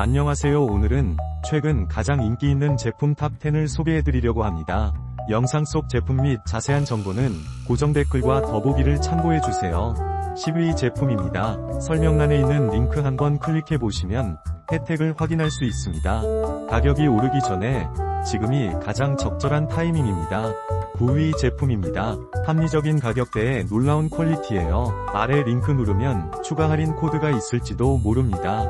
안녕하세요 오늘은 최근 가장 인기 있는 제품 탑10을 소개해드리려고 합니다. 영상 속 제품 및 자세한 정보는 고정 댓글과 더보기를 참고해주세요. 10위 제품입니다. 설명란에 있는 링크 한번 클릭해보시면 혜택을 확인할 수 있습니다. 가격이 오르기 전에 지금이 가장 적절한 타이밍입니다. 9위 제품입니다. 합리적인 가격대에 놀라운 퀄리티예요. 아래 링크 누르면 추가 할인 코드가 있을지도 모릅니다.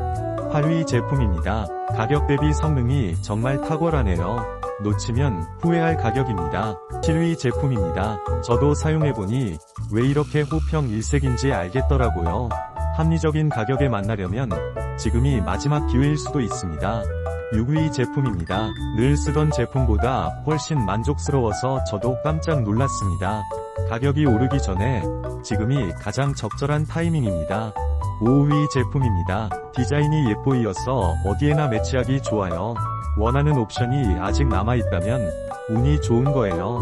8위 제품입니다. 가격 대비 성능이 정말 탁월하네요. 놓치면 후회할 가격입니다. 7위 제품입니다. 저도 사용해보니 왜 이렇게 호평 일색인지 알겠더라고요. 합리적인 가격에 만나려면 지금이 마지막 기회일 수도 있습니다. 6위 제품입니다. 늘 쓰던 제품보다 훨씬 만족스러워서 저도 깜짝 놀랐습니다. 가격이 오르기 전에 지금이 가장 적절한 타이밍입니다. 5위 제품입니다. 디자인이 예뻐이어서 어디에나 매치하기 좋아요. 원하는 옵션이 아직 남아있다면 운이 좋은 거예요.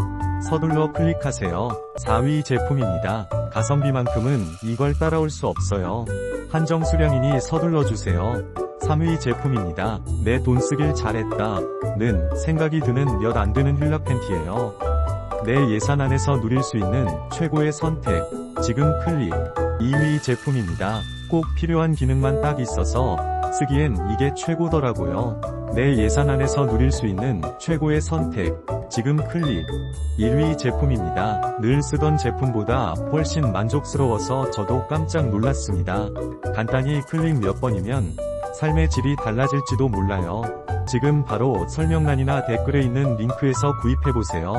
서둘러 클릭하세요. 4위 제품입니다. 가성비만큼은 이걸 따라올 수 없어요. 한정 수량이니 서둘러 주세요. 3위 제품입니다. 내 돈 쓰길 잘했다. 는 생각이 드는 몇 안 되는 힐러 팬티예요. 내 예산 안에서 누릴 수 있는 최고의 선택. 지금 클릭. 2위 제품입니다. 꼭 필요한 기능만 딱 있어서 쓰기엔 이게 최고더라고요. 내 예산 안에서 누릴 수 있는 최고의 선택. 지금 클릭. 1위 제품입니다. 늘 쓰던 제품보다 훨씬 만족스러워서 저도 깜짝 놀랐습니다. 간단히 클릭 몇 번이면 삶의 질이 달라질지도 몰라요. 지금 바로 설명란이나 댓글에 있는 링크에서 구입해보세요.